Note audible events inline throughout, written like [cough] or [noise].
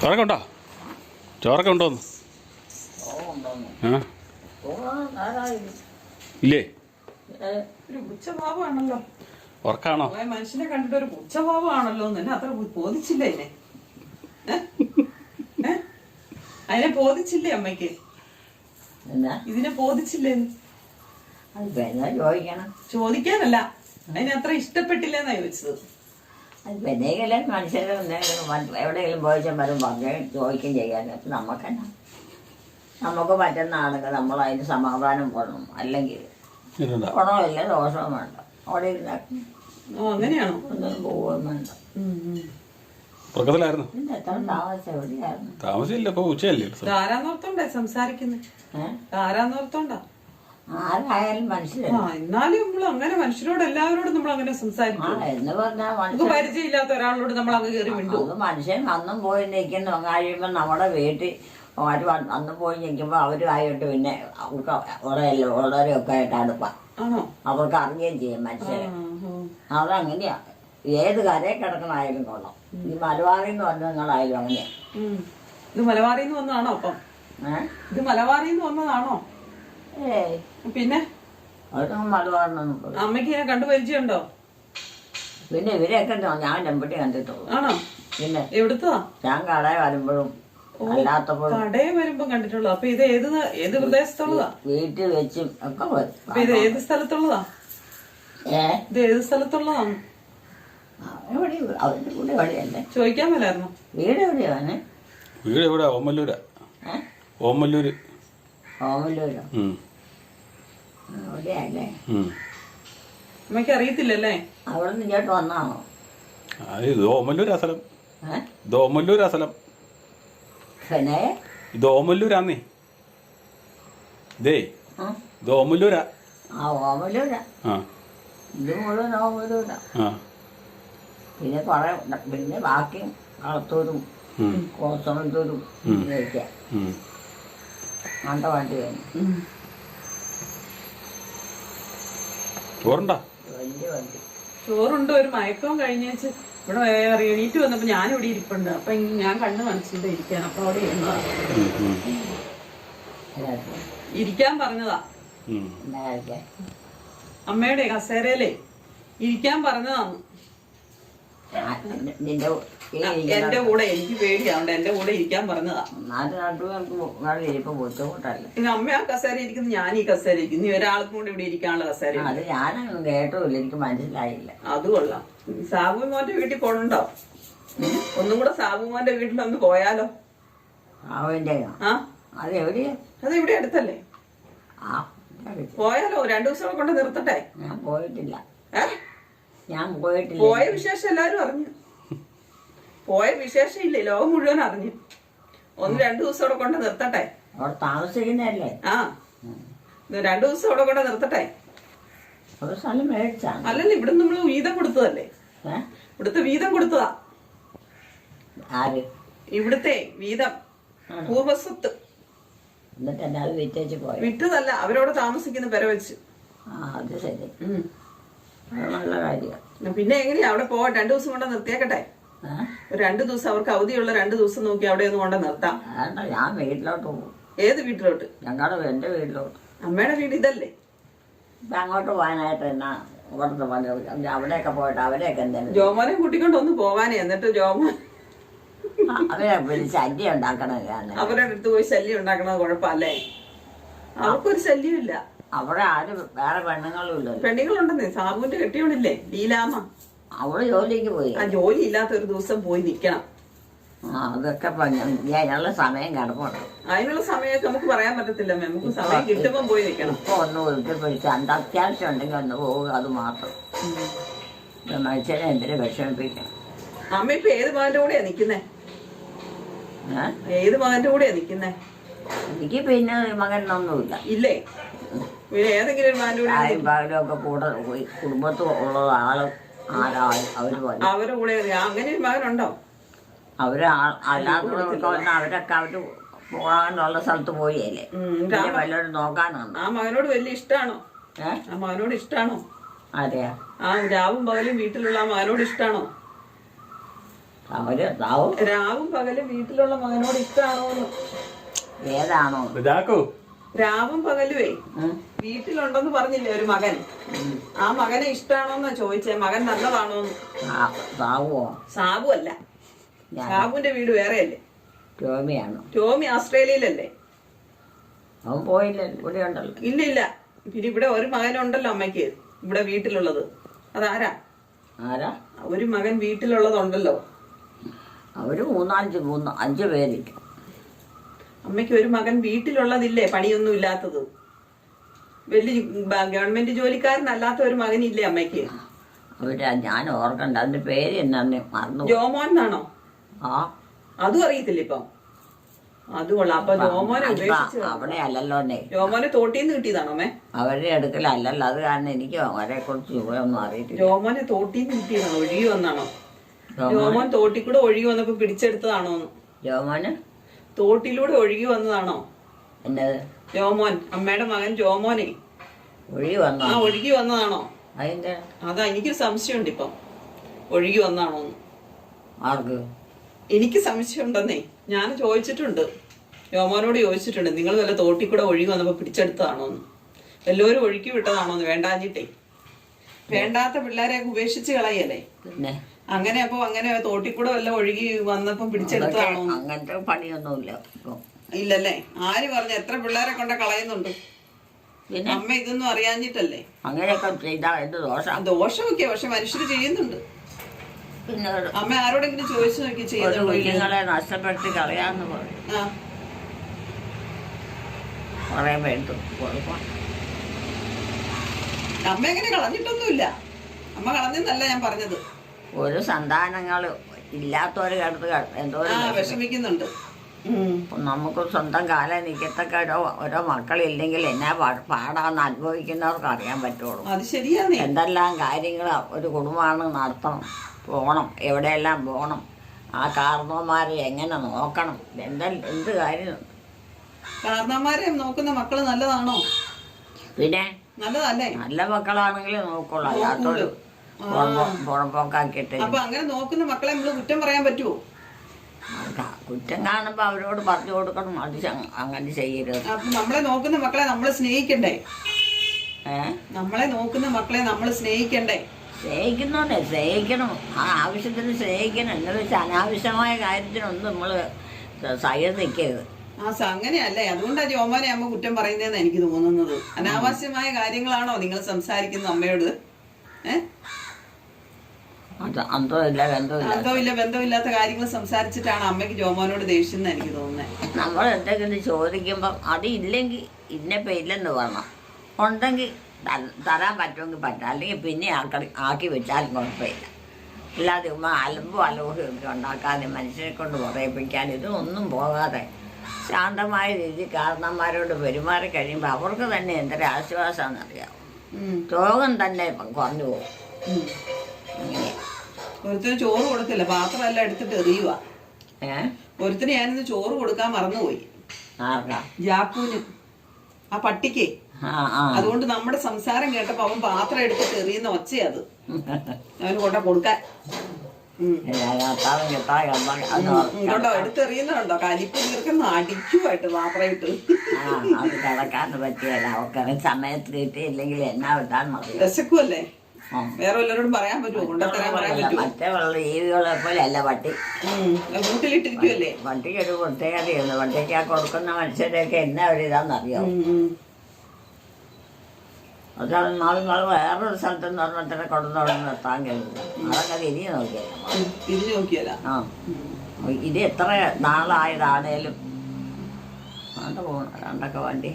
ചോറൊക്കെ ഉണ്ടോ? ചോറൊക്കെ ഉണ്ടോന്ന്? ആ. ഇല്ലേ? ഉറക്കാണോ? മനുഷ്യനെ കണ്ടിട്ട് ഒരു പുച്ഛഭാവമാണല്ലോ എന്ന് എന്നെ അത്ര ബോധിച്ചില്ല? ഏ? അതിനെ ബോധിച്ചില്ലേ അമ്മയ്ക്ക്? ഇതിനെ ബോധിച്ചില്ലേ? ചോദിക്കാനല്ല. അതിനെ അത്ര ഇഷ്ടപ്പെട്ടില്ലെന്നാ ചോദിച്ചത്? അത് പിന്നെങ്കിലും മനുഷ്യരെ എന്തെങ്കിലും എവിടെയെങ്കിലും പോയിച്ചാൽ വരുമ്പോൾ പറഞ്ഞു ചോദിക്കുകയും ചെയ്യാൻ അപ്പം നമുക്കെന്നാ നമുക്ക് പറ്റുന്ന ആളുകൾ നമ്മൾ അതിന് സമാധാനം പോകണം അല്ലെങ്കിൽ? ഗുണമില്ല ദോഷവും വേണ്ട. അവിടെ അങ്ങനെയാണോ. ഉറക്കത്തിലായിരുന്നു എത്ര താമസം ഇല്ല താമസിച്ചില്ല ഇപ്പൊ ഉച്ചയല്ലേ. സംസാരിക്കുന്നു? സംസാരിക്കുന്നത് ആരാന്നോർത്തോണ്ടാ ആരായാലും ആ എന്നാലും നമ്മൾ അങ്ങനെ മനുഷ്യരോട് എല്ലാവരോടും നമ്മൾ അങ്ങനെ സംസാരിക്കും. എന്ന് പറഞ്ഞാൽ നമുക്ക് മനുഷ്യൻ പരിചയമില്ലാത്ത ഒരാളോട് നമ്മൾ അങ്ങ് കയറി വിട്ടു അത് മനുഷ്യൻ വന്നും പോയി നിൽക്കുന്നു. കഴിയുമ്പോൾ നമ്മുടെ വീട്ടിൽ അവർ അന്ന് പോയി നിൽക്കുമ്പോൾ അവരുമായിട്ട് പിന്നെ അവർക്ക് അവിടെ ഉള്ളവരെയൊക്കെ ആയിട്ട് അടുപ്പാ ആണോ? അവർക്ക് അറിയുകയും ചെയ്യും മനുഷ്യരെ. അതങ്ങനെയാ. ഏത് കരയെ കിടക്കണായാലും കൊള്ളാം. ഈ മലബാറിൽ നിന്ന് വന്നങ്ങളായാലും അങ്ങനെയാ. ഉം. ഇത് മലബാറിന്ന് വന്നതാണോ അപ്പം? ഇത് മലബാറിന്ന് വന്നതാണോ? ഏയ്. പിന്നെ? അമ്മയ്ക്ക് ഞാൻ കണ്ടു പരിചയമുണ്ടോ? പിന്നെ ഇവരെയൊക്കെ ഞാൻ ചെമ്പട്ടി കണ്ടിട്ടുള്ളൂ. ആണോ? പിന്നെ എവിടത്തോ? ഞാൻ കടയെ വരുമ്പോഴും അല്ലാത്തപ്പോഴും വരുമ്പോ കണ്ടിട്ടുള്ളു. കണ്ടിട്ടുള്ളൂ അപ്പൊ ഇത് ഏത് ഏത് പ്രദേശത്തുള്ളതാ? വീട്ടിൽ വെച്ചും ഒക്കെ അപ്പൊ ഇത് ഏത് സ്ഥലത്തുള്ളതാ? ഏ? ഇത് ഏത് സ്ഥലത്തുള്ളതാണ് ചോദിക്കാമല്ലായിരുന്നു അവരുടെ കൂടെ എവിടെയല്ലേ? ചോദിക്കാൻ മേലായിരുന്നു? വീട് എവിടെയാണ് വീട് ഓമല്ലൂര്. ഓമല്ലൂരാ. ഓമല്ലൂര്? ഓമല്ലൂരോ ഉം. അമ്മയ്ക്ക് അറിയത്തില്ലല്ലേ അവിടെ നിന്ന് ഇങ്ങോട്ട് വന്നാണോ? ഓമല്ലൂരാ സ്ഥലം ഓമല്ലൂരാ സ്ഥലം പിന്നെ? ദേ ഇതേ ആ. ഓമല്ലൂരാ. ആ ഇത് മുഴുവൻ ഓമല്ലൂരാ. ആ. പിന്നെ കുറെ. പിന്നെ ബാക്കി കളത്തൂരും ഇതൊക്കെ. ഉം. വണ്ടി വേണം ഉം. ചോറുണ്ടോ? ചോറുണ്ട് ഒരു മയക്കവും കഴിഞ്ഞേച്ച് ഇവിടെ എണീറ്റ് വന്നപ്പോ ഞാൻ ഇവിടെ ഇരിപ്പുണ്ട്. അപ്പൊ ഞാൻ കണ്ണ് കാണിച്ചിട്ട് ഇരിക്കാൻ അപ്പൊ അവിടെ ഇരുന്നതാ. ഇരിക്കാൻ പറഞ്ഞതാ. അമ്മയുടെ കസേരയിലേ ഇരിക്കാൻ പറഞ്ഞതാണ് നിന്റെ എന്റെ കൂടെ എനിക്ക് പേടിയാവുണ്ട് എന്റെ കൂടെ ഇരിക്കാൻ പറഞ്ഞതാ. നാല് നാട്ടുകാർക്ക് ഇരിപ്പം ബുദ്ധിമുട്ടല്ലേ? പിന്നെ അമ്മ ആ കസേര ഇരിക്കുന്നു ഞാൻ ഈ കസേര ഇരിക്കുന്നു. ഇനി ഒരാൾക്കും കൂടെ ഇവിടെ ഇരിക്കാനുള്ള കസേര. അത് ഞാനൊന്നും കേട്ടുമില്ല എനിക്ക് മനസ്സിലായില്ല. അത് കൊള്ളാം. സാബു മോന്റെ വീട്ടിൽ പോണുണ്ടോ? ഒന്നും കൂടെ സാബു മോന്റെ വീട്ടിലൊന്ന് പോയാലോ? അവന്റെ ആ? അത് എവിടെയാ? അത് ഇവിടെ അടുത്തല്ലേ? ആ പോയാലോ? രണ്ടു ദിവസം കൊണ്ട് നിർത്തട്ടെ. ഞാൻ പോയിട്ടില്ല. ഞാൻ പോയിട്ടില്ല. പോയ വിശേഷം എല്ലാരും അറിഞ്ഞു. പോയ വിശേഷം ഇല്ലേ ലോകം മുഴുവൻ അറിഞ്ഞു. ഒന്ന് രണ്ടു ദിവസം അവിടെ കൊണ്ട് നിർത്തട്ടെ. അവിടെ താമസിക്കുന്നതല്ലേ? ആ. രണ്ടു ദിവസം അവിടെ കൊണ്ട് നിർത്തട്ടെ. അല്ലല്ലോ ഇവിടെ നമ്മൾ വീതം കൊടുത്തതല്ലേ? ഇവിടുത്തെ വീതം കൊടുത്തതാ. ഇവിടുത്തെ വീതം? പൂർവസ്വത്ത് വിട്ടതല്ല അവരോട് താമസിക്കുന്ന പെര വെച്ച്. പിന്നെ എങ്ങനെയാ? അവിടെ പോവാ രണ്ടു ദിവസം കൊണ്ട് നിർത്തിയേക്കട്ടെ. രണ്ടു ദിവസം അവർക്ക് അവധിയുള്ള രണ്ടു ദിവസം നോക്കി അവിടെ ഒന്ന് കൊണ്ട് നിർത്താം. വേണ്ട ഞാൻ വീട്ടിലോട്ട് പോകും. ഏത് വീട്ടിലോട്ട്? ഞങ്ങളുടെ എന്റെ വീട്ടിലോട്ട്. അമ്മയുടെ വീട് ഇതല്ലേ? ഇപ്പം അങ്ങോട്ട് പോകാനായിട്ട് എന്നാ ഇവിടുന്ന് അവിടെയൊക്കെ പോയിട്ട് അവരെയൊക്കെ എന്തെങ്കിലും ജോമോനെ കൂട്ടിക്കൊണ്ട് ഒന്ന് പോവാനേ എന്നിട്ട് ജോമോൻ അവരെ വിളിച്ച് ശല്യം ഉണ്ടാക്കണത് അവരുടെ അടുത്ത് പോയി ശല്യം ഉണ്ടാക്കണത് കുഴപ്പമല്ലേ. അവർക്കൊരു ശല്യമില്ല. അവിടെ ആരും വേറെ പെണ്ണുങ്ങളും ഇല്ല പെണ്ണുങ്ങളുണ്ടെന്നേ സാബുവിന്റെ കെട്ടിയോണില്ലേ ലീലാമ്മ അവൾ ജോലിക്ക് പോയി. ആ ജോലി ഇല്ലാത്ത ഒരു ദിവസം പോയി നിക്കണം ആ അതൊക്കെ അതിനുള്ള സമയം കിടപ്പുണ്ട്. അതിനുള്ള സമയമൊക്കെ നമുക്ക് പറയാൻ പറ്റത്തില്ല മാം നമുക്ക് സമയം കിട്ടുമ്പോൾ പോയി നിൽക്കണം. ഇപ്പൊ ഒന്ന് വീട്ടിൽ പിടിച്ച് അത്യാവശ്യം ഉണ്ടെങ്കിൽ ഒന്ന് പോവുക അത് മാത്രം. മനുഷ്യനെ എന്തിനു വിഷമിപ്പിക്കണം അമ്മ ഇപ്പൊ ഏത് മകന്റെ കൂടെയാ നിക്കുന്നേ? ഏത് മകന്റെ കൂടെയാ നിക്കുന്നേ? എനിക്ക് പിന്നെ മകനൊന്നുമില്ല. ഇല്ലേ? പിന്നെ ഏതെങ്കിലും ഒരു മകന്റെ കൂടെ ആരും പകലൊക്കെ കൂടെ പോയി. കുടുംബത്തിൽ ഉള്ള ആളും അവർ പോയി അവരുടെ കൂടെ ആ, അങ്ങനെ ഒരു മകനുണ്ടോ? അവർ ആ- അല്ലാത്തവർക്ക് വന്ന് അവരൊക്കെ അവർ പോകാനുള്ള സ്ഥലത്ത് പോയല്ലേ വല്ലവരും നോക്കാനുണ്ട് ആ മകനോട് വലിയ ഇഷ്ടാണോ? ആ മകനോട് ഇഷ്ടാണോ? അതെയാ ആ രാവും പകലും വീട്ടിലുള്ള ആ മകനോട് ഇഷ്ടാണോ? അവർ രാവും പകലും വീട്ടിലുള്ള മകനോട് ഇഷ്ടാണോ ഏതാണോ? രാവും പകലുവേ? വീട്ടിലുണ്ടെന്ന് പറഞ്ഞില്ലേ ഒരു മകൻ? ആ മകനെ ഇഷ്ടമാണോന്നാ ചോദിച്ചേ. മകൻ നല്ലതാണോന്ന്. സാബുവോ സാബു അല്ല സാബുവിന്റെ വീട് വേറെയല്ലേ? ടോമിയാണോ. ടോമി ഓസ്ട്രേലിയയിലല്ലേ അവൻ പോയില്ല. ഇവിടെ ഉണ്ടല്ലോ. ഇല്ല ഇല്ല. പിന്നെ ഇവിടെ ഒരു മകനുണ്ടല്ലോ അമ്മയ്ക്ക്. ഇവിടെ വീട്ടിലുള്ളത്. അതാരാ? ആരാ? ഒരു മകൻ വീട്ടിലുള്ളതുണ്ടല്ലോ. അവർ മൂന്നാഞ്ച് മൂന്ന് അഞ്ച് പേരില്ല അമ്മയ്ക്ക് ഒരു മകൻ വീട്ടിലുള്ളതില്ലേ? പണിയൊന്നും ഇല്ലാത്തത്. വലിയ ഗവൺമെന്റ് ജോലിക്കാരനല്ലാത്ത ഒരു മകനില്ലേ അമ്മയ്ക്ക്? അവർ ഞാൻ ഓർക്കണ്ട. അതിന്റെ പേര് എന്നാന്ന് മറന്നു ജോമോൻ എന്നാണോ? ആ. അതും അറിയത്തില്ല ഇപ്പം. അത് കൊള്ളാം. അപ്പൊ ജോമോനെ അവിടെ അല്ലല്ലോന്നേ. ജോമോനെ തോട്ടീന്ന് കിട്ടിയതാണോ അമ്മേ? അവരുടെ അടുക്കലല്ലല്ലോ. അത് കാരണം എനിക്ക് അവരെ കുറിച്ച് ഒന്നും അറിയത്തില്ല. ജോമോനെ തോട്ടീന്ന് കിട്ടിയതാണോ? ഒഴുകി വന്നാണോ? ജോമോൻ. തോട്ടിൽ കൂടെ ഒഴുകി വന്നപ്പോ പിടിച്ചെടുത്തതാണോ ജോമോന്? തോട്ടിലൂടെ ഒഴുകി വന്നതാണോ? എന്നത്? ജോമോൻ അമ്മയുടെ മകൻ ജോമോനെ. ഒഴുകി വന്നോ? ആ ഒഴുകി വന്നതാണോ? അതിന്റെ അതാ എനിക്കൊരു സംശയമുണ്ട് ഇപ്പം ഒഴുകി വന്നാണോ ആർക്ക്? എനിക്ക് സംശയമുണ്ടെന്നേ ഞാൻ ചോദിച്ചിട്ടുണ്ട്. യോമോനോട് ചോദിച്ചിട്ടുണ്ട് നിങ്ങൾ വല്ല തോട്ടിൽ കൂടെ ഒഴുകി വന്നപ്പോ പിടിച്ചെടുത്തതാണോന്ന്. എല്ലാവരും ഒഴുക്കി വിട്ടതാണോന്ന് വേണ്ടാഞ്ഞിട്ടേ. വേണ്ടാത്ത പിള്ളേരെ ഉപേക്ഷിച്ച് കളയല്ലേ? പിന്നെ? അങ്ങനെ അപ്പൊ അങ്ങനെ തോട്ടിൽ കൂടെ വല്ല ഒഴുകി വന്നപ്പം പിടിച്ചെടുത്തതാണോ? അങ്ങനത്തെ പണിയൊന്നുമില്ല. ഇല്ലല്ലേ? ആര് പറഞ്ഞു? എത്ര പിള്ളേരെ കൊണ്ട കളയുന്നുണ്ട്? അമ്മ ഇതൊന്നും അറിയാഞ്ഞിട്ടല്ലേ? അങ്ങനെയൊക്കെ ചെയ്താൽ എന്ത് ആ ദോഷം. ദോഷമൊക്കെ പക്ഷെ മനുഷ്യർ ചെയ്യുന്നുണ്ട്. പിന്നെ അമ്മ ആരോടെങ്കിലും ചോദിച്ചു നോക്കി ചെയ്യുന്നുണ്ടോ ഇല്ലയോ? കുഞ്ഞുങ്ങളെ നഷ്ടപ്പെടുത്തി കളയാന്ന് പറയും കുറേ അമ്മ എങ്ങനെ കളഞ്ഞിട്ടൊന്നുമില്ല. അമ്മ കളഞ്ഞെന്നല്ല ഞാൻ പറഞ്ഞത്. ഒരു സന്താനങ്ങൾ ഇല്ലാത്തവർ കേട്ടത് എന്തോ വിഷമിക്കുന്നുണ്ട്. നമുക്ക് സ്വന്തം കാലം നിൽക്കത്തക്ക ഓരോ ഓരോ മക്കളില്ലെങ്കിൽ എന്നാ പാടാന്ന് അനുഭവിക്കുന്നവർക്ക് അറിയാൻ പറ്റുള്ളൂ. അത് ശരിയാണ്. എന്തെല്ലാം കാര്യങ്ങൾ ഒരു കുടുംബമാണ് നടത്തണം. പോകണം എവിടെയെല്ലാം പോകണം ആ കാരണവന്മാരെ എങ്ങനെ നോക്കണം? എന്തെല്ലാം എന്ത് കാര്യം? കാരണവന്മാരെ നോക്കുന്ന മക്കൾ നല്ലതാണോ? പിന്നെ? നല്ലതല്ലേ? നല്ല മക്കളാണെങ്കിൽ നോക്കുള്ളൂ. അല്ലാത്തൊരു പുറമ്പോക്കാക്കിയിട്ട് അപ്പൊ അങ്ങനെ നോക്കുന്ന മക്കളെ നമ്മൾ കുറ്റം പറയാൻ പറ്റുമോ കുറ്റം കാണുമ്പോ അവരോട് പറഞ്ഞു കൊടുക്കണം അത് അങ്ങനെ ചെയ്യരുത്. അപ്പൊ നമ്മളെ നോക്കുന്ന മക്കളെ നമ്മൾ സ്നേഹിക്കണ്ടേ? നമ്മളെ നോക്കുന്ന മക്കളെ നമ്മൾ സ്നേഹിക്കണ്ടേ? സ്നേഹിക്കുന്നോണ്ടേ സ്നേഹിക്കണം. ആ ആവശ്യത്തിന് സ്നേഹിക്കണം. എന്ന് വെച്ചാൽ അനാവശ്യമായ കാര്യത്തിനൊന്നും നമ്മൾ സൈഡ് നിൽക്കരുത് ആ അങ്ങനെയല്ലേ. അതുകൊണ്ടാ ജോമാനെ അമ്മ കുറ്റം പറയുന്നതെന്ന് എനിക്ക് തോന്നുന്നത്. അനാവശ്യമായ കാര്യങ്ങളാണോ നിങ്ങൾ സംസാരിക്കുന്നത് അമ്മയോട്? ഏഹ് അത് അന്തോ ഇല്ല ബന്ധവും ഇല്ല. ബന്ധമില്ല ബന്ധമില്ലാത്ത കാര്യങ്ങൾ സംസാരിച്ചിട്ടാണ് അമ്മയ്ക്ക് ജോമോനോട് ദേഷ്യം എന്ന് എനിക്ക് തോന്നുന്നത് നമ്മൾ എന്തെങ്കിലും ചോദിക്കുമ്പം അത് ഇല്ലെങ്കിൽ ഇന്നപ്പം ഇല്ലെന്ന് പറഞ്ഞു ഉണ്ടെങ്കിൽ തരാൻ പറ്റുമെങ്കിൽ പറ്റാം. അല്ലെങ്കിൽ പിന്നെ ആക്കി ആക്കി വെച്ചാലും കുഴപ്പമില്ല. അല്ലാതെ ഉമ്മ അലമ്പും അലോഹയും ഒക്കെ ഉണ്ടാക്കാതെ മനുഷ്യരെ കൊണ്ട് പറയിപ്പിക്കാൻ ഇതൊന്നും പോകാതെ ശാന്തമായ രീതി കാരണന്മാരോട് പെരുമാറി കഴിയുമ്പോൾ അവർക്ക് തന്നെ എന്തൊരു ആശ്വാസമാണെന്നറിയാം. രോഗം തന്നെ കുറഞ്ഞു പോകും. ഒരുത്തിന് ചോറ് കൊടുത്തില്ല പാത്രമെല്ലാം എടുത്തിട്ട് എറിയുക ഒരുത്തിന് ഞാനിന്ന് ചോറ് കൊടുക്കാൻ മറന്നുപോയി. ജാപ്പൂന് ആ പട്ടിക്ക്. അതുകൊണ്ട് നമ്മുടെ സംസാരം കേട്ടപ്പോ അവൻ പാത്രം എടുത്തിട്ട് എറിയുന്ന ഒച്ചയത് [laughs] അവന് കൊണ്ട കൊടുക്കാൻ. ഇങ്ങോട്ടോ എടുത്തെറിയുന്നുണ്ടോ കലിപ്പ് തീർക്കുന്ന അടിക്കുമായിട്ട് പാത്രം ഇട്ട്. ആ അത് കിടക്കാൻ പറ്റിയല്ല. ഒക്കെ സമയത്ത് കിട്ടിയില്ലെങ്കിൽ എന്നാ വിട്ടാൽ മതി. വിശക്കുമല്ലേ. വേറെ വല്ലവരോടും പറയാൻ പറ്റുമോ? കൊണ്ടുത്തരാൻ പറയാൻ പറ്റുമോ? മറ്റേ വെള്ള ജീവികളെ പോലെ അല്ല പട്ടി ഉം. കൂട്ടിലിട്ടിരിക്കുമല്ലേ പട്ടിക്ക് ഒരു പ്രത്യേകതയുണ്ട്. വണ്ടിക്ക് ആ കൊടുക്കുന്ന മനുഷ്യരെയൊക്കെ എന്നാ ഒരു അതാണ് നാളെ നാളെ വേറൊരു സ്ഥലത്ത് നിന്ന് പറഞ്ഞിട്ട് കൊണ്ടുവന്നവിടെ നിർത്താൻ കഴിയും അതൊക്കെ തിരിഞ്ഞു നോക്കിയല്ലോ തിരിഞ്ഞു നോക്കിയല്ല ആ. ഇത് എത്ര നാളായതാണേലും. പോകണം രണ്ടൊക്കെ വണ്ടി.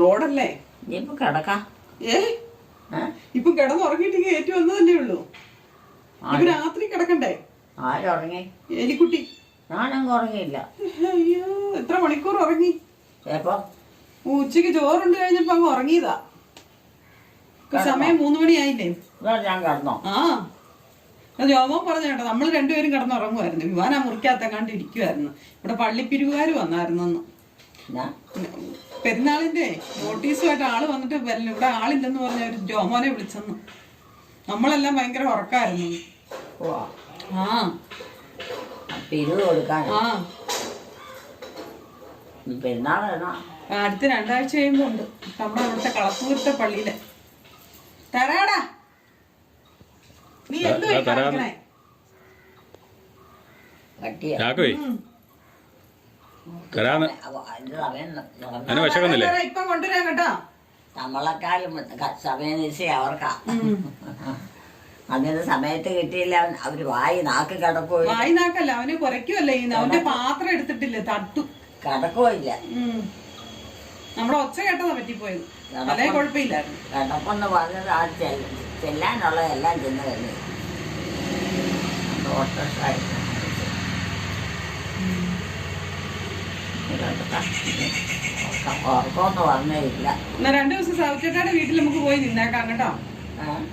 റോഡല്ലേ? ഇനിയിപ്പോ കിടക്കാം. ഏ? ഇപ്പൊ കിടന്നുറങ്ങിട്ടെങ്കിൽ ഏറ്റു വന്നതല്ലേ ഉള്ളൂ. ഇപ്പൊ രാത്രി കിടക്കണ്ടേ? ആരുറങ്ങി എലിക്കുട്ടി. ഞാനങ്ങ് ഉറങ്ങിയില്ല. അയ്യോ എത്ര മണിക്കൂർ ഉറങ്ങി? എപ്പോ? ഉച്ചയ്ക്ക് ചോറുണ്ട് കഴിഞ്ഞപ്പോ അങ്ങ് ഉറങ്ങിയതാ. സമയം മൂന്ന് മണിയായില്ലേ? ഞാൻ കിടന്നോ? ആ. ജോമോൻ പറഞ്ഞു കേട്ടോ നമ്മൾ രണ്ടുപേരും കിടന്നുറങ്ങുമായിരുന്നു വിമാനം മുറിക്കാത്ത കണ്ടിരിക്കുമായിരുന്നു ഇവിടെ പള്ളിപ്പിരിവുകാർ വന്നായിരുന്നെന്ന്. ഞാൻ പെരുന്നാളിന്റെ നോട്ടീസുമായിട്ട് ആൾ വന്നിട്ട് ഇവിടെ ആളില്ലെന്ന് പറഞ്ഞ ഒരു ജോമോനെ വിളിച്ചെന്ന്. നമ്മളെല്ലാം ഭയങ്കര ഉറക്കായിരുന്നു. ആ. കൊടുക്കാൻ ആ. അടുത്ത രണ്ടാഴ്ച കഴിയുമ്പോ ഉണ്ട്. നമ്മുടെ അവിടുത്തെ കളത്തൂരത്തെ പള്ളിയിലെ. തരാടാ. നീ എന്തോ ആ, തരാം. കാണിക്കണേ കട്ടിയ ചാക്കോയ് തരാന്ന്. അതിന് വിശക്കുന്നില്ലേ ഇപ്പൊ കൊണ്ടുവരാൻ കേട്ടോ. നമ്മളെക്കാളും ക- സമയം നിശ്ചയം അവർക്കാ. അങ്ങനെ സമയത്ത് കിട്ടിയില്ല അവർ വായി നാക്ക് കിടക്കോ വായി നാക്കല്ല അവന് കുറയ്ക്കുമല്ലേ അവന്റെ പാത്രം എടുത്തിട്ടില്ല തട്ടു. കടക്കുകയില്ല ഉം. നമ്മുടെ ഒച്ച കേട്ടതാ പറ്റിപ്പോയത്. അതേ കുഴപ്പമില്ലായിരുന്നു. കടപ്പെന്ന് പറഞ്ഞത് ആ ചെല്ല- ചെല്ലാനുള്ള എല്ലാം ചെന്ന് കഴിഞ്ഞു എന്നാ രണ്ടു ദിവസം സൗച്ചേട്ടാടെ വീട്ടിൽ നമുക്ക് പോയി നിന്നേക്കാം കേട്ടോ.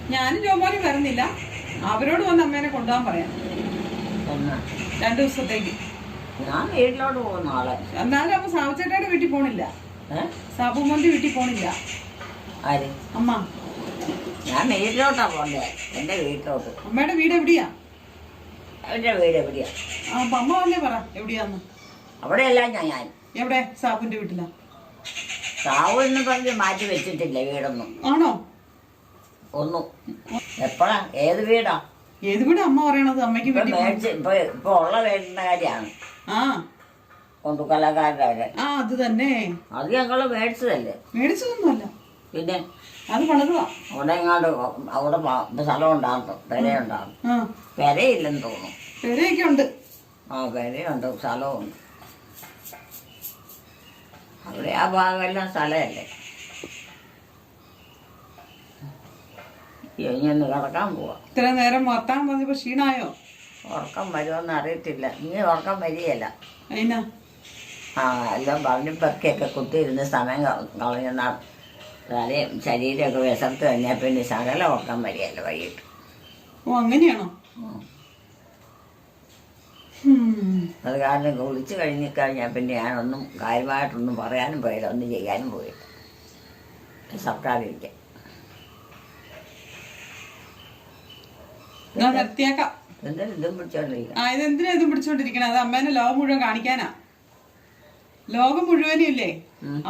ഞാനും ജോമോനും വരുന്നില്ല. അവരോട് വന്ന് അമ്മേനെ കൊണ്ടുപോകാൻ പറയാം. രണ്ടു ദിവസത്തേക്ക്. ഞാൻ വീട്ടിലോട്ട് പോകുന്ന ആളെ. എന്നാലും അപ്പൊ സാവുച്ചേട്ടാടെ വീട്ടിൽ പോണില്ല? സാബുമോന്റെ വീട്ടിൽ പോണില്ല. ആര്? അമ്മ. ഞാൻ വീട്ടിലോട്ടാ പോണ്ടേ എന്റെ വീട്ടിലോട്ട്. അമ്മയുടെ വീട് എവിടെയാ? അവന്റെ വീട് എവിടെയാ? അപ്പൊ അമ്മ വന്നേ പറ എവിടെയാന്ന്. അവിടെയല്ല ഞാൻ ഞാൻ. എവിടെ? സാബുന്റെ വീട്ടിലാ? സാവു എന്ന് പറഞ്ഞ് മാറ്റി വെച്ചിട്ടില്ല വീടൊന്നും. ആണോ? ഒന്നും. എപ്പോഴാ? ഏത് വീടാ? ഏത് വീട് അമ്മ പറയണത്? അമ്മയ്ക്ക് ഇപ്പൊ മേടിച്ച് ഇപ്പൊ ഇപ്പൊ ഉള്ള വീടിന്റെ കാര്യമാണ്. ആ. കൊണ്ടുക്കലക്കാരുടെ ആ അത് തന്നെ. അത് ഞങ്ങൾ മേടിച്ചതല്ലേ. മേടിച്ചതൊന്നുമല്ല. പിന്നെ? അത് പണിതുവാ അവിടെ എങ്ങാണ്ട് അവിടെ പ- സ്ഥലം ഉണ്ടാകും പെരയുണ്ടാകും ആ. പെരയില്ലെന്ന് തോന്നുന്നു. പെരയൊക്കെ ഉണ്ട്. ആ പെരയുണ്ട്. സ്ഥലവുമുണ്ട് അവിടെ ആ ഭാഗമെല്ലാം സ്ഥലമല്ലേ? ഇനി കിടക്കാൻ പോവാ. ഇത്ര നേരം വർത്താൻ പറഞ്ഞപ്പോ ക്ഷീണായോ? ഉറക്കം വരുമെന്ന് അറിയത്തില്ല. ഇനി ഉറക്കം വരികയല്ല. അതിനാ ആ എല്ലാം പറഞ്ഞു പെറുക്കിയൊക്കെ കുത്തിയിരുന്ന് സമയം ക- കളയുന്ന തലയും ശരീരമൊക്കെ വിശർത്ത് കഴിഞ്ഞാൽ പിന്നെ ശകല ഉറക്കം വരികയല്ല വൈകിട്ട്. ഓ അങ്ങനെയാണോ. അത് കാരണം വിളിച്ചു കഴിഞ്ഞ് കഴിഞ്ഞാൽ പിന്നെ ഞാനൊന്നും കാര്യമായിട്ടൊന്നും പറയാനും പോയില്ല ഒന്നും ചെയ്യാനും പോയില്ല. സർക്കാരിരിക്കാം ഞാൻ നിർത്തിയേക്കാം. എന്തിനും ഇതും പിടിച്ചോണ്ടിരിക്കാം ആ ഇതെന്തിനാ ഇതും പിടിച്ചോണ്ടിരിക്കണം? അത് അമ്മേനെ ലോകം മുഴുവൻ കാണിക്കാനാ. ലോകം മുഴുവനും ഇല്ലേ?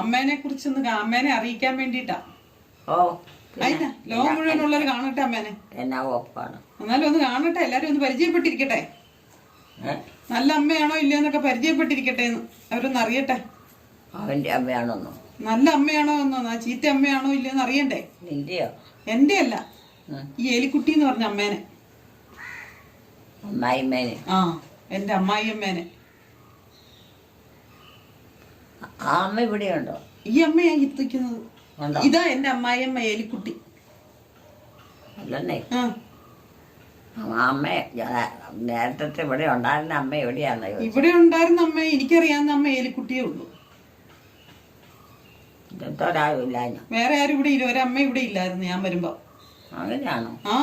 അമ്മേനെ കുറിച്ചൊന്ന് അമ്മേനെ അറിയിക്കാൻ വേണ്ടിട്ടാ ഓ അതിനാ ലോകം മുഴുവനുള്ളവർ കാണട്ടെ അമ്മേനെ. എന്നാ ഓപ്പാണ് എന്നാലും ഒന്ന് കാണട്ടെ എല്ലാരും ഒന്ന് പരിചയപ്പെട്ടിരിക്കട്ടെ. നല്ല അമ്മയാണോ ഇല്ലയെന്നൊക്കെ പരിചയപ്പെട്ടിരിക്കട്ടെ എന്ന് അവരൊന്ന് അറിയട്ടെ. അവന്റെ അമ്മയാണെന്നോ? നല്ല അമ്മയാണോ എന്നോ ചീത്ത അമ്മയാണോ ഇല്ലയെന്ന് അറിയണ്ടേ? നിന്റെയോ എന്റെ അല്ല ഉം. ഈ എലിക്കുട്ടി എന്ന് പറഞ്ഞ അമ്മേനെ. അമ്മായിമ്മേനെ ആ എന്റെ അമ്മായി അമ്മേനെ ആ അമ്മ ഇവിടെയുണ്ടോ? ഈ അമ്മയാ ഇത്തിക്കുന്നത് ഉണ്ടോ? ഇതാ എന്റെ അമ്മായി അമ്മ എലിക്കുട്ടി. അല്ലെന്നേ. ആ ആ. അമ്മ നേരത്തെ ഇവിടെ ഉണ്ടായിരുന്ന അമ്മ എവിടെയാന്ന് ഇവിടെ ഉണ്ടായിരുന്ന അമ്മ എനിക്കറിയാവുന്ന അമ്മ ഏലിക്കുട്ടിയേ ഉള്ളൂ. ഇല്ല വേറെ ആരും ഇവിടെ ഇല്ല ഒരമ്മ ഇവിടെ ഇല്ലായിരുന്നു ഞാൻ വരുമ്പോ. അങ്ങനെയാണോ? ആ.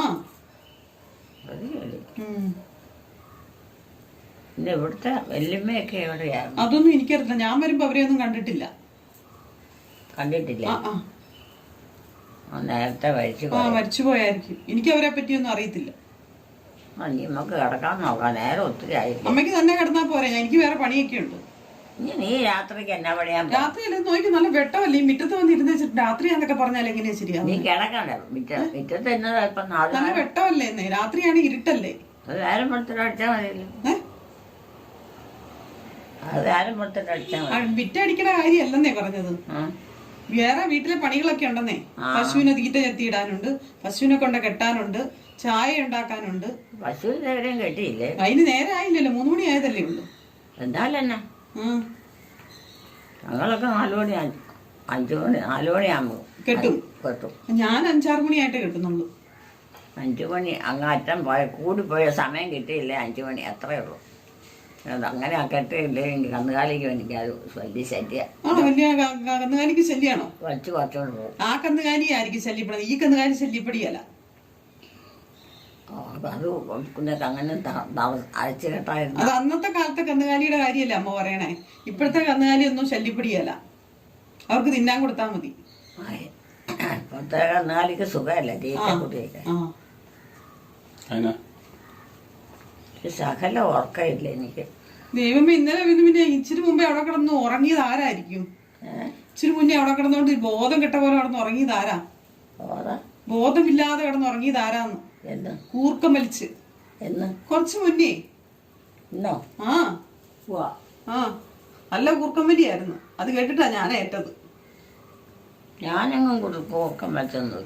പിന്നെ ഇവിടുത്തെ വല്യമ്മയൊക്കെ എവിടെയാണ് അതൊന്നും എനിക്കറിയില്ല. ഞാൻ വരുമ്പോ അവരെയൊന്നും കണ്ടിട്ടില്ല. കണ്ടിട്ടില്ല. നേരത്തെ ആ മരിച്ചു പോയായിരിക്കും. എനിക്ക് അവരെ പറ്റിയൊന്നും അറിയത്തില്ല. ഇനി നമുക്ക് കിടക്കാൻ നോക്കാം. നേരെ ഒത്തിരി ആയി അമ്മയ്ക്ക് തന്നെ കിടന്നാ പോരെ. എനിക്ക് വേറെ പണിയൊക്കെ ഉണ്ട്. ഇനി നീ രാത്രിക്ക് എന്നാ പണിയാ രാത്രി നോക്കി നല്ല വെട്ടമല്ലേ? ഈ മുറ്റത്ത് വന്ന് ഇരുന്ന് വെച്ചിട്ട് രാത്രി എന്നൊക്കെ പറഞ്ഞാൽ എങ്ങനെയാ ശരിയാ നീ കിടക്കണ്ടേ? മിറ്റ മിറ്റത്ത് എന്നതാ ഇപ്പൊ നാല് നല്ല വെട്ടമല്ലേ രാത്രിയാണ് ഇരുട്ടല്ലേ? അത് നേരം വെളുത്തിട്ട് അടിച്ചാൽ മതിയല്ലോ. അത് നേരം വെളുത്തിട്ട് അടിച്ചാൽ ആ, മതി വിറ്റടിക്കണ കാര്യമല്ലെന്നേ പറഞ്ഞത്. വേറെ വീട്ടിലെ പണികളൊക്കെ ഉണ്ടെന്നേ. പശുവിനെ തീറ്റ ചെത്തിയിടാനുണ്ട്. പശുവിനെ കൊണ്ട് കെട്ടാനുണ്ട്. ചായ ഉണ്ടാക്കാനുണ്ട്. പശു നേരം കെട്ടിയില്ലേ? അതിന് നേരെ ആയില്ലല്ലോ മൂന്ന് മണി ആയതല്ലേ ഉള്ളൂ. എന്തായാലും എന്നാ ഞങ്ങളൊക്കെ നാലു മണി അഞ്ചു മണി നാലു മണിയാകുമ്പോൾ കെട്ടും. കെട്ടും. ഞാൻ അഞ്ചാറ് മണിയായിട്ട് കെട്ടുന്നുള്ളൂ. അഞ്ചു മണി അങ്ങ് അറ്റം പോയ കൂടി പോയ സമയം കിട്ടിയില്ലേ അഞ്ചു മണി അത്രയേ ഉള്ളൂ. അങ്ങനെ ആ കെട്ടിയില്ലേ കന്നുകാലിക്ക് എനിക്ക് അത് വലിയ ശല്യ. കന്നുകാലിക്ക് ശല്യാണോ? വലിച്ചു കുറച്ചുകൊണ്ട് പോകും. ആ കന്നുകാലി ആയിരിക്കും ശല്യപ്പെടുന്നത്. ഈ കന്നുകാലി ശല്യപ്പെടിയല്ല അത് അങ്ങനെ ത- ത- അഴിച്ചു കെട്ടായിരുന്നു. അത് അന്നത്തെ കാലത്തെ കന്നുകാലിയുടെ കാര്യമല്ല അമ്മ പറയണേ? ഇപ്പോഴത്തെ കന്നുകാലി ഒന്നും ശല്യപ്പെടിയല്ല അവർക്ക് തിന്നാൻ കൊടുത്താൽ മതി. ഇപ്പോഴത്തെ കന്നുകാലിക്ക് സുഖമല്ലേ? തീറ്റ കുട്ടിയൊക്കെ. ആ. അതിനാ ഒരു ശകല ഉറക്കമില്ല എനിക്ക്? ദൈവമേ ഇന്നലെ പിന്നെ പിന്നെ ഇച്ചിരി മുമ്പേ അവിടെ കിടന്ന് ഉറങ്ങിയത് ആരായിരിക്കും? ഇച്ചിരി മുന്നേ അവിടെ കിടന്നുകൊണ്ട് ബോധം കിട്ട പോലെ കിടന്ന് ഉറങ്ങിയത് ആരാ? ബോധമില്ലാതെ കിടന്ന് ഉറങ്ങിയത് ആരാന്ന്? എന്ന്? കൂർക്കം വലിച്ച് എന്ന്? കുറച്ച് മുന്നേ. ഇന്നോ ആ. വാ ആ. നല്ല കൂർക്കം വലിയായിരുന്നു അത് കേട്ടിട്ടാ ഞാൻ ഏറ്റത്. ഞാനെങ്ങും കൂടി പോക്കം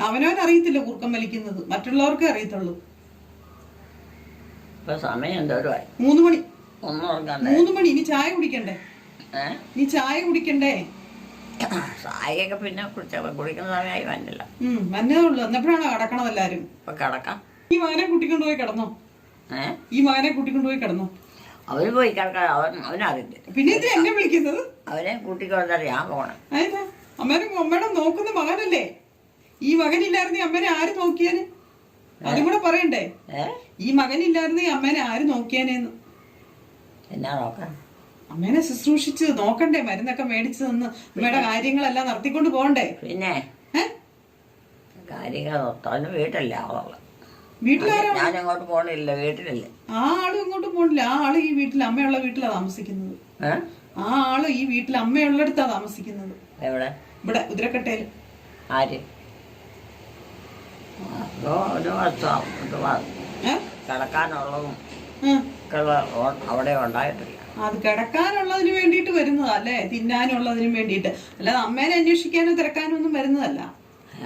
അവനവനറിയത്തില്ല കൂർക്കം വലിക്കുന്നത് മറ്റുള്ളവർക്കേ അറിയത്തുള്ളൂ. ഇപ്പൊ സമയം എന്തോരമായി മൂന്ന് മണി. ഒന്നും മൂന്ന് മണി. ഇനി ചായ കുടിക്കണ്ടേ? നീ ചായ കുടിക്കണ്ടേ? ചായയൊക്കെ പിന്നെ കുടിച്ച കുടിക്കുന്ന സമയമായി വന്നില്ല. വന്നേ ഉള്ളൂ. എന്നപ്പോഴാണോ കിടക്കണത് എല്ലാരും. ഇപ്പൊ കിടക്കാം. ഈ മകനെ കിടന്നോ? ഏ? ഈ മകനെ പോയി കിടന്നോ? അവർ പോയി കിടക്കാൻ അവൻ അവനറിയില്ല. പിന്നെ എന്നെ വിളിക്കുന്നത്? അവനെ കൂട്ടിക്കൊണ്ടാണ് ഞാൻ പോണേ. അതെന്താ? അമ്മേനെ നോക്കുന്ന മകനല്ലേ? ഈ മകനില്ലായിരുന്നെ അമ്മേനെ ആര് നോക്കിയാന്? അതും കൂടെ പറയണ്ടേ? ഈ മകനില്ലായിരുന്നെ അമ്മേനെ ആര് നോക്കിയാനേന്ന്? എന്നാ നോക്കാം. അമ്മേനെ ശുശ്രൂഷിച്ച് നോക്കണ്ടേ മരുന്നൊക്കെ മേടിച്ച് നിന്ന് അമ്മയുടെ കാര്യങ്ങളെല്ലാം നടത്തിക്കൊണ്ട് പോകണ്ടേ? പിന്നെ? കാര്യങ്ങൾ വീട്ടല്ല ആളുള്ള വീട്ടിലാരാ ഞാൻ അങ്ങോട്ട് പോണില്ല വീട്ടിലില്ല. ആ ആളും ഇങ്ങോട്ട് പോണില്ല. ആ ആൾ ഈ വീട്ടിൽ അമ്മയുള്ള വീട്ടിലാ താമസിക്കുന്നത്. ആ ആൾ ഈ വീട്ടിൽ അമ്മയുള്ളിടത്താ താമസിക്കുന്നത്. എവിടെ? ഇവിടെ ഉദരക്കട്ടയിൽ ആര്? ഒരു വർഷം കിടക്കാനുള്ളതും ഉള്ള അവിടെ ഉണ്ടായിട്ടില്ല. അത് കിടക്കാനുള്ളതിന് വേണ്ടിയിട്ട് വരുന്നതാ അല്ലേ? തിന്നാനുള്ളതിന് വേണ്ടിയിട്ട്. അല്ലാതെ അമ്മേനെ അന്വേഷിക്കാനോ തിരക്കാനോ ഒന്നും വരുന്നതല്ല.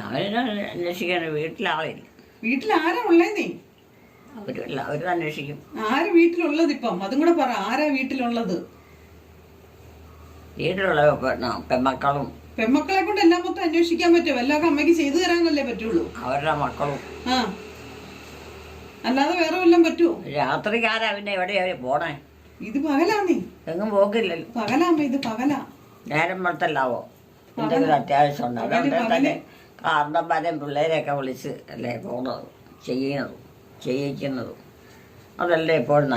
അവരെ അന്വേഷിക്കാൻ വീട്ടിലാളില്ല. വീട്ടിൽ ആരാ നീ? അവരില്ല അവരും അന്വേഷിക്കും. ആരാ വീട്ടിലുള്ളത് ഇപ്പം? അതും കൂടെ പറ ആരാ വീട്ടിലുള്ളത്? വീട്ടിലുള്ള പെമ്മക്കളും പെൺമക്കളും പെമ്മക്കളെ. കൊണ്ട് എല്ലാം മൊത്തം അന്വേഷിക്കാൻ പറ്റും എല്ലാവർക്കും അമ്മയ്ക്ക് ചെയ്തു തരാനല്ലേ പറ്റുള്ളൂ? അവരുടെ മക്കളും. ആ. അല്ലാതെ വേറെ വല്ലതും പറ്റുമോ രാത്രിക്കാരാ പിന്നെ എവിടെയാ പോണേ? ഇത് പകലാന്നേ എങ്ങും പോക്കില്ലല്ലോ. പകലാമ്മ ഇത് പകലാ. നേരം വെളുത്തല്ലാവോ? എന്തെങ്കിലും അത്യാവശ്യം ഉണ്ട് അതുകൊണ്ട് തന്നെ കാരണന്മാരെയും പിള്ളേരെയൊക്കെ വിളിച്ച് അല്ലേ പോണത് ചെയ്യുന്നതും ചെയ്യിക്കുന്നതും. അതല്ലേ എപ്പോഴും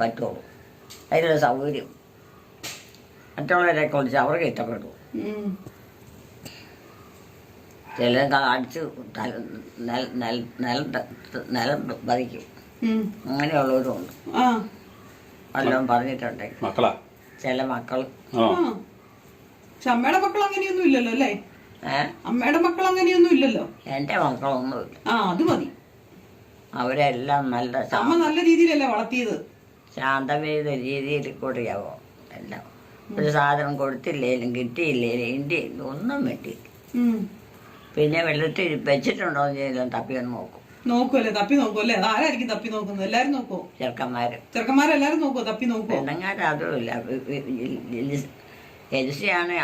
പറ്റുള്ളൂ. അതിനൊരു സൗകര്യം. മറ്റുള്ളവരെയൊക്കെ വിളിച്ച് അവർക്ക് ഇഷ്ടപ്പെട്ടു ഉം. ചിലരൊക്കെ അടിച്ച് നില- നില- പതിക്കും. അങ്ങനെയുള്ളവരും ഉണ്ട് ആ. വല്ലതും പറഞ്ഞിട്ടുണ്ടെങ്കിൽ. മക്കളാ? ചില മക്കൾ. അമ്മയുടെ മക്കൾ അങ്ങനെയൊന്നും ഇല്ലല്ലോ അല്ലേ? അമ്മയുടെ മക്കൾ അങ്ങനെയൊന്നും ഇല്ലല്ലോ? എന്റെ മക്കളൊന്നുമില്ല. ആ അത് മതി. അവരെല്ലാം നല്ല അമ്മ നല്ല രീതിയിലല്ലേ വളർത്തിയത്? ശാന്തമേത രീതിയിൽ കൂടിയാവോ? എല്ലാം. ഒരു സാധനം കൊടുത്തില്ലേലും കിട്ടിയില്ലേലും ഇന്ത്യ ഒന്നും വെട്ടിയില്ല ഉം. പിന്നെ വെള്ളത്തിൽ വെച്ചിട്ടുണ്ടോ എന്ന് ചെയ്താൽ തപ്പിയൊന്ന് നോക്കും. നോക്കുമല്ലേ തപ്പി നോക്കുമല്ലേ ആരായിരിക്കും തപ്പി നോക്കുന്നത്? എല്ലാരും നോക്കുവോ? ചെറുക്കന്മാര്. ചെറുക്കന്മാരെല്ലാരും നോക്കുവോ? തപ്പി നോക്കുവോ? പെണ്ണുങ്ങാർ അതുമില്ല.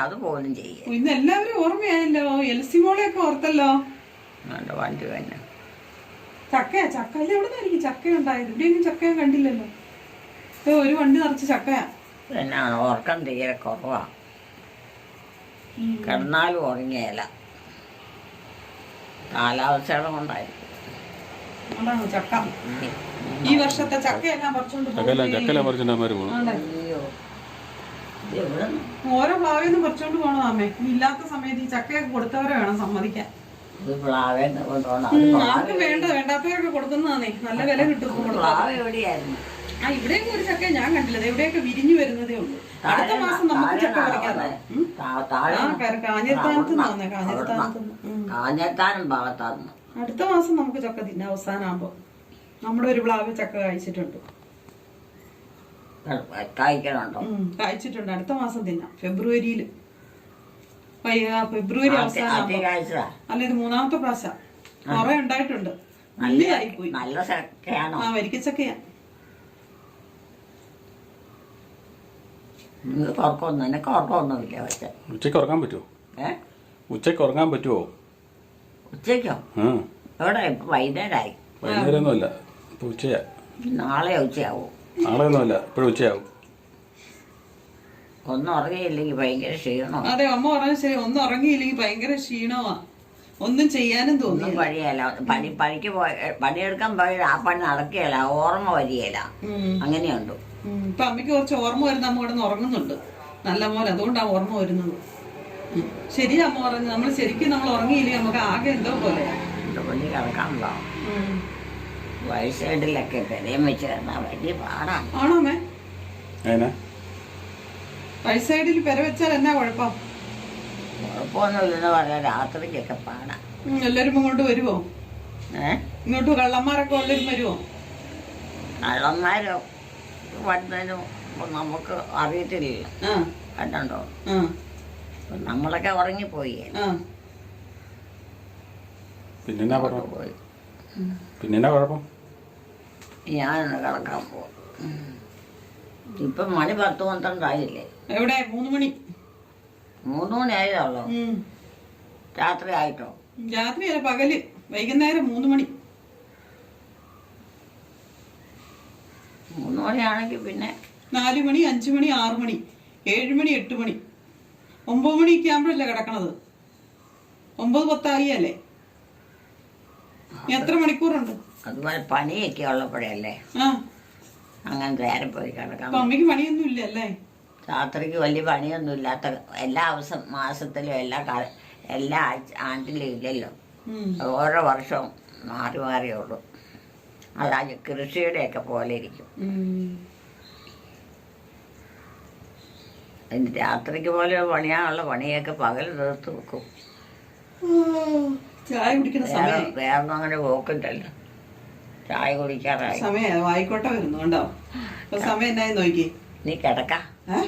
അത് പോലും ചെയ്യും ഇന്ന് എല്ലാവരും ഓർമ്മയായല്ലോ. എൽസി മോളെയൊക്കെ ഓർത്തല്ലോ. അതുകൊണ്ട് വണ്ടി തന്നെ ചക്കയാ ചക്ക. അല്ലേ എവിടെ നിന്നായിരിക്കും ചക്ക ഉണ്ടായത്? ഇവിടെയൊന്നും ചക്ക ഞാൻ കണ്ടില്ലല്ലോ. ഒരു വണ്ടി നിറച്ച് ചക്കയാ. പിന്നെ ഉറക്കം തീരെ കുറവാ. കിടന്നാലും ഉറങ്ങിയല്ല കാലാവസ്ഥയുടെ കൊണ്ടായിരിക്കും ചക്ക. ഈ വർഷത്തെ ചക്കയെല്ലാം പറിച്ചോണ്ട് ചക്കല. ചക്കല പറിച്ചിട്ടമാര് പോകണം ഇത് എവിടെ നിന്ന്? ഓരോ പ്ലാവിന്ന് പറിച്ചോണ്ട് പോണോ അമ്മേ. ഇല്ലാത്ത സമയത്ത് ഈ ചക്കയൊക്കെ കൊടുത്തവരെ വേണം സമ്മതിക്കാൻ. ആർക്കും വേണ്ട വേണ്ടാത്തവരൊക്കെ കൊടുക്കുന്നതാണേ നല്ല വില കിട്ടും. പ്ലാവ് എവിടെയായിരുന്നു? ആ ഇവിടെയൊക്കെ ഒരു ചക്ക ഞാൻ കണ്ടില്ല ദേ ഇവിടെയൊക്കെ വിരിഞ്ഞു വരുന്നതേ ഉള്ളൂ. അടുത്ത മാസം നമുക്ക് ചക്ക കാഞ്ഞത്താനും ഭാഗത്താന്ന്. അടുത്ത മാസം നമുക്ക് ചക്ക തിന്നാം അവസാനാകുമ്പോ നമ്മുടെ ഒരു പ്ലാവ് ചക്ക കഴിച്ചിട്ടുണ്ട് കായ്ക്കണുണ്ടോ? കായ്ച്ചിട്ടുണ്ട്. അടുത്ത മാസം തിന്ന ഫെബ്രുവരിയിൽ ഫെബ്രുവരി അവസാനം അല്ല ഇത് മൂന്നാമത്തെ പ്രാവശ്യം. കുറെ ഉണ്ടായിട്ടുണ്ട്. നല്ല ചക്കയാണ്? ആ വരിക്കച്ചക്കയാ. നിങ്ങൾക്ക് ഉറക്കമൊന്നും നിനക്ക് ഉറക്കമൊന്നുമില്ല പക്ഷെ. ഉച്ചയ്ക്ക് ഉറങ്ങാൻ പറ്റുമോ ഏ? ഉച്ചയ്ക്ക് ഉറങ്ങാൻ പറ്റുമോ ഉച്ചയ്ക്കോ? ആ. എവിടെ? ഇപ്പം വൈകുന്നേരമായി ഇപ്പൊ ഉച്ചയാ. നാളെ ഉച്ചയാവും. നാളെയൊന്നുമല്ല. ഇപ്പോഴും ഉച്ചയാവും. ഒന്നും ഉറങ്ങിയില്ലെങ്കിൽ ഭയങ്കര ക്ഷീണം അതെ അമ്മ പറഞ്ഞ ശരി. ഒന്നും ഉറങ്ങിയില്ലെങ്കിൽ ഭയങ്കര ക്ഷീണമാ. ഒന്നും ചെയ്യാനും ഒന്നും വഴിയല്ല പണി പണിക്ക് പോയ പണിയെടുക്കാൻ പോയി ആ പണി നടക്കുകയല്ല. ഓർമ്മ വരികയില്ല. അങ്ങനെയുണ്ട്. ഇപ്പൊ അമ്മയ്ക്ക് കുറച്ച് ഓർമ്മ വരുന്ന അമ്മ കിടന്ന് ഉറങ്ങുന്നുണ്ട്. നല്ല പോലെ. അതുകൊണ്ടാണ് ഓർമ്മ വരുന്നത്. ശരി അമ്മ പറഞ്ഞു. നമ്മൾ ശരിക്കും നമ്മൾ ഉറങ്ങിയില്ലേ നമുക്ക് ആകെ എന്തോ പോലെ. പെരയും വെച്ച് വലിയ പാടാണ് ആണോ അമ്മേ? അതിനാ സൈഡിൽ പെര വെച്ചാൽ എന്നാ കുഴപ്പം? കുഴപ്പമൊന്നുമില്ലെന്ന് പറയാൻ രാത്രിക്കൊക്കെ പാടാം. ഉം, എല്ലാരും ഇങ്ങോട്ട് വരുമോ ഏഹ് ഇങ്ങോട്ട് കള്ളന്മാരൊക്കെ എല്ലാവരും വരുമോ കള്ളന്മാരോ? വരുന്നതിനും നമുക്ക് അറിയത്തില്ല കണ്ടോ നമ്മളൊക്കെ ഉറങ്ങിപ്പോയി. ആ. പോയി. പിന്നെന്നാ കുഴപ്പം? ഞാനൊന്ന് കിടക്കാൻ പോകും ഇപ്പം മണി പത്ത് പന്ത്രണ്ടായില്ലേ? എവിടെ? മൂന്ന് മണി? മൂന്ന് മണി ആയതുള്ളൂ രാത്രി ആയിട്ടോ? രാത്രി അല്ല പകൽ. വൈകുന്നേരം മൂന്ന് മണി. മൂന്ന് മണിയാണെങ്കിൽ പിന്നെ നാല് മണി അഞ്ചു മണി ആറു മണി ഏഴ് മണി എട്ട് മണി. ഒമ്പത് മണിക്ക് ആകുമ്പോഴല്ലേ കിടക്കണത്? ഒമ്പത് പത്തായി അല്ലേ ഇനി എത്ര മണിക്കൂറുണ്ട്? അതുപോലെ പണിയൊക്കെ ഉള്ളപ്പോഴല്ലേ? അങ്ങനെ നേരം പോയി കിടക്കാം അമ്മയ്ക്ക് പണിയൊന്നും ഇല്ല അല്ലേ രാത്രിക്ക് വലിയ പണിയൊന്നും ഇല്ലാത്ത എല്ലാ ദിവസം മാസത്തിലും എല്ലാ കാല എല്ലാ ആഴ്ച ആണ്ടിലും ഇല്ലല്ലോ. ഓരോ വർഷവും മാറി മാറിയേ ഉള്ളൂ അതാ കൃഷിയുടെയൊക്കെ പോലെ ഇരിക്കും. രാത്രിക്ക് പോലെ പണിയാനുള്ള പണിയൊക്കെ പകൽ തീർത്ത് വെക്കും. ചായ കുടിക്കുന്ന സമയം. വേറെ ഒന്നും അങ്ങനെ പോക്കില്ലല്ലോ. ചായ കുടിക്കാറായി. സമയം ആയിക്കോട്ടെ വരുന്നു കണ്ടോ? സമയം എന്നായി നോക്കി നീ കിടക്ക. ഏ?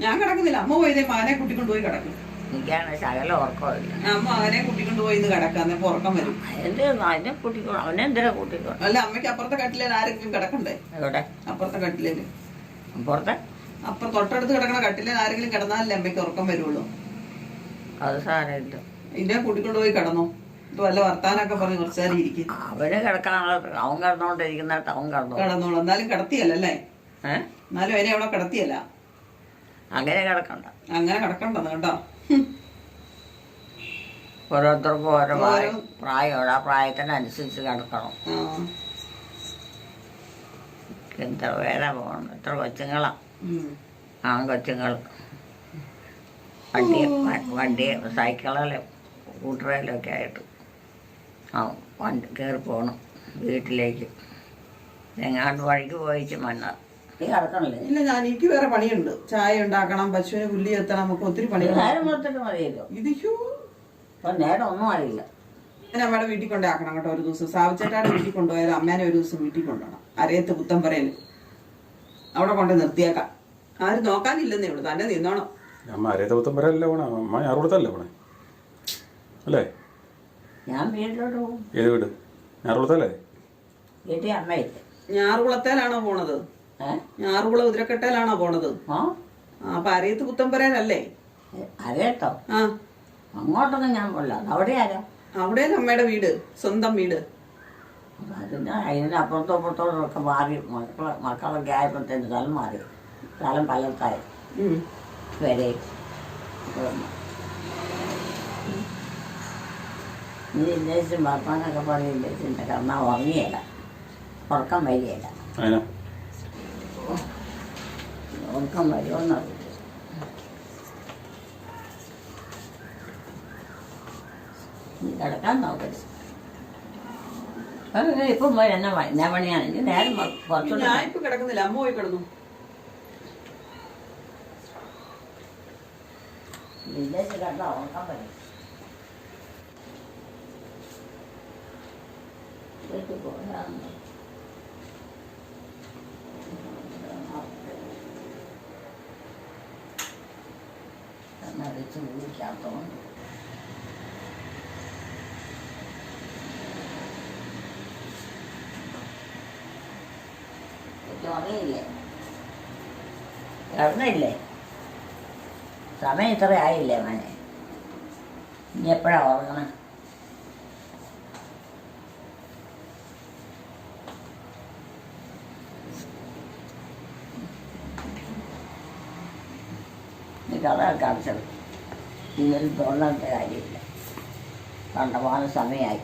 ഞാൻ കിടക്കുന്നില്ല. അമ്മ പോയതേ മകനെ കുട്ടി കൊണ്ടുപോയി കിടക്കും. എനിക്കാണ് ശകല ഉറക്കമില്ല അമ്മ അവനെ കൂട്ടിക്കൊണ്ട് പോയി ഇന്ന് കിടക്കാം. അന്നേരം ഉറക്കം വരും. എന്ത് അതിനെ കൂട്ടിക്കോണം അവനെന്തിനാ കൂട്ടിക്കോണം അല്ല അമ്മയ്ക്ക് അപ്പുറത്തെ കട്ടിലേൽ ആരെങ്കിലും കിടക്കണ്ടേ? എവിടെ? അപ്പുറത്തെ കട്ടിലേൽ അപ്പുറത്തെ? അപ്പുറം തൊട്ടടുത്ത് കിടക്കണ കട്ടിലേൽ ആരെങ്കിലും കിടന്നാലല്ലേ അമ്മയ്ക്ക് ഉറക്കം വരുള്ളൂ. അത് സാരമില്ല. ഇന്നെ കൂട്ടിക്കൊണ്ട് പോയി കിടന്നോ വല്ല വർത്താനൊക്കെ പറഞ്ഞ് കുറച്ചു നേരം ഇരിക്കും. അവന് കിടക്കാനുള്ള അവൻ കിടന്നോണ്ടിരിക്കുന്ന അവൻ കിടന്നു കിടന്നോളൂ. എന്നാലും കിടത്തിയല്ലേ എന്നാലും അതിനെ അവിടെ കിടത്തിയല്ല. അങ്ങനെ കിടക്കണ്ട. അങ്ങനെ കിടക്കണ്ടെന്ന് കേട്ടോ. ഓരോരുത്തർക്കും ഓരോ പ്രായം. ആ പ്രായത്തിനനുസരിച്ച് കിടക്കണം. ആ. വേറെ പോകണം എത്ര കൊച്ചുങ്ങളാ. ആ കൊച്ചുങ്ങൾ വണ്ടി വണ്ടി സൈക്കിളിലും സ്കൂട്ടറിലും ഒക്കെ ആയിട്ട്. ആ വണ്ടി കയറി പോകണം വീട്ടിലേക്ക്. എങ്ങാണ്ട് വഴിക്ക് പോയിച്ച് മണ്ണ നീ കിടക്കണില്ലേ ഇല്ല ഞാൻ എനിക്ക് വേറെ പണിയുണ്ട്. ചായ ഉണ്ടാക്കണം പശുവിന് പുല്ലി എത്തണം നമുക്ക് ഒത്തിരി പണിയുണ്ട് കൊടുത്തിട്ട് മതിയല്ലോ. നേരം ഒന്നും അറിയില്ല ഞാൻ അമ്മയുടെ വീട്ടിൽ കൊണ്ടാക്കണം കേട്ടോ ഒരു ദിവസം. സാവിച്ചേട്ടാടെ വീട്ടിൽ കൊണ്ടുപോയാൽ അമ്മേനെ ഒരു ദിവസം വീട്ടിൽ കൊണ്ടുപോകണം. അരയത്ത് പുത്തമ്പരയിൽ അവിടെ കൊണ്ട് നിർത്തിയേക്കാം. ആരും നോക്കാനില്ലെന്നേ ഉള്ളൂ. തന്നെ നിന്നോണം. അമ്മ അരയത്തെ പുത്തം വരല്ലേ പോണേ? അമ്മ ഞാറുകുളത്തല്ലേ പോണേ? അല്ലേ? ഞാൻ വീട്ടിലോട്ട് പോകും. ഏത് വീട്? ഞാറുകുളത്തല്ലേ? വീട്ടിൽ അമ്മയില്ല. ഞാറുകുളത്തേലാണോ പോണത്? ഞാറുകുളം ഉതിരക്കെട്ടയിലാണോ പോണത്? ആ. ആ അപ്പൊ അരയത്ത് പുത്തമ്പരയിലല്ലേ അറിയട്ടോ ആ. അങ്ങോട്ടൊന്നും ഞാൻ പോല്ല അവിടെ ആരാ? അവിടെ അമ്മയുടെ വീട് സ്വന്തം വീട്. അതിന്റെ അതിന് അപ്പുറത്തും അപ്പുറത്തോടും ഒക്കെ മാറി. മക്കളെ മക്കളൊക്കെ ആയപ്പോഴത്തേന് സ്ഥലം മാറി. സ്ഥലം പലർക്കായി. ഉം. വരെ നീ ഉദ്ദേശിച്ചും ഭർത്താനൊക്കെ പറഞ്ഞ് ഉദ്ദേശിച്ചിട്ട് കണ്ണാ ഉറങ്ങിയല്ല ഉറക്കം വരികയില്ല അതിനാ ഉറക്കം വരുമെന്നറിയില്ല കിടക്കാൻ നോക്കരുത് ഇപ്പം എന്നാ എന്നാ പണിയാണ് ഇനി നേരം ഇപ്പൊ കിടക്കുന്നില്ല അമ്മ പോയി കിടന്നു വിദേശ കണ്ടാ ഉറക്കം വരും വീട്ടിൽ. എന്നാ വിളിക്കാത്തോണ്ട് ഉറങ്ങിയില്ലേ കിടന്നില്ലേ സമയം ഇത്ര ആയില്ലേ മോനെ? ഇനി എപ്പോഴാ ഉറങ്ങണം? നീ കഥയൊക്കെ ഇതിൽ തോന്നേണ്ട കാര്യമില്ല. കണ്ടമാന സമയമായി.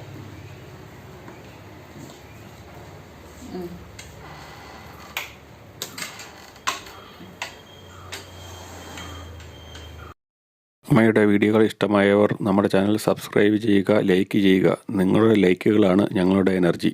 അമ്മയുടെ വീഡിയോകൾ ഇഷ്ടമായവർ നമ്മുടെ ചാനൽ സബ്സ്ക്രൈബ് ചെയ്യുക ലൈക്ക് ചെയ്യുക. നിങ്ങളുടെ ലൈക്കുകളാണ് ഞങ്ങളുടെ എനർജി.